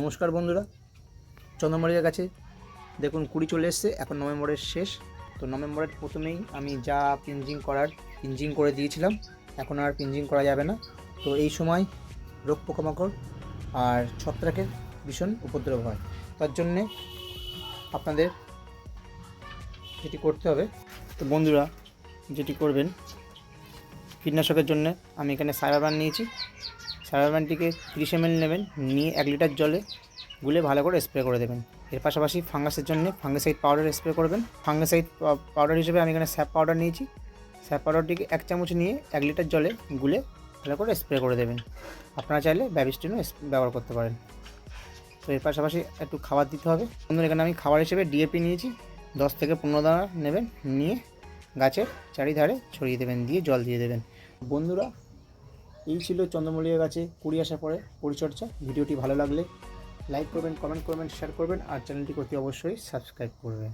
নমস্কার বন্ধুরা, চন্দ্রমল্লিকার কাছে। দেখুন, কুড়ি চলে এসছে, এখন নভেম্বরের শেষ। তো নভেম্বরের প্রথমেই আমি যা পিঞ্জিং করার, পিঞ্জিং করে দিয়েছিলাম, এখন আর পিঞ্জিং করা যাবে না। তো এই সময় রোগ পোকামাকড় আর ছত্রাকের ভীষণ উপদ্রব হয়। তার জন্যে আপনাদের যেটি করতে হবে, তো বন্ধুরা, যেটি করবেন, কীটনাশকের জন্য আমি এখানে সাইবারবান নিয়েছি। সাইবারবানটিকে তিরিশ এম নেবেন, নিয়ে এক লিটার জলে গুলে ভালো করে স্প্রে করে দেবেন। এর পাশাপাশি ফাঙ্গাসের জন্য ফাঙ্গাসাইড পাউডার স্প্রে করবেন। ফাঙ্গাসাইড পাউডার হিসেবে আমি এখানে স্যাপ পাউডার নিয়েছি। স্যাপ পাউডারটিকে এক চামচ নিয়ে এক লিটার জলে গুলে ভালো করে স্প্রে করে দেবেন। আপনারা চাইলে ব্যাবিস্টিনও ব্যবহার করতে পারেন। তো এর পাশাপাশি একটু খাবার দিতে হবে। বন্ধুরা, এখানে আমি খাবার হিসেবে ডিএপি নিয়েছি। দশ থেকে পনেরো দানা নেবেন, নিয়ে গাছের চারিধারে ছড়িয়ে দেবেন, দিয়ে জল দিয়ে দেবেন। বন্ধুরা এই ছিল চন্দ্রমল্লিকা গাছে কুড়ি আসার পরে পরিচর্যা। ভিডিওটি ভালো লাগলে লাইক করবেন কমেন্ট করবেন শেয়ার করবেন, আর চ্যানেলটি অতি অবশ্যই সাবস্ক্রাইব করবেন।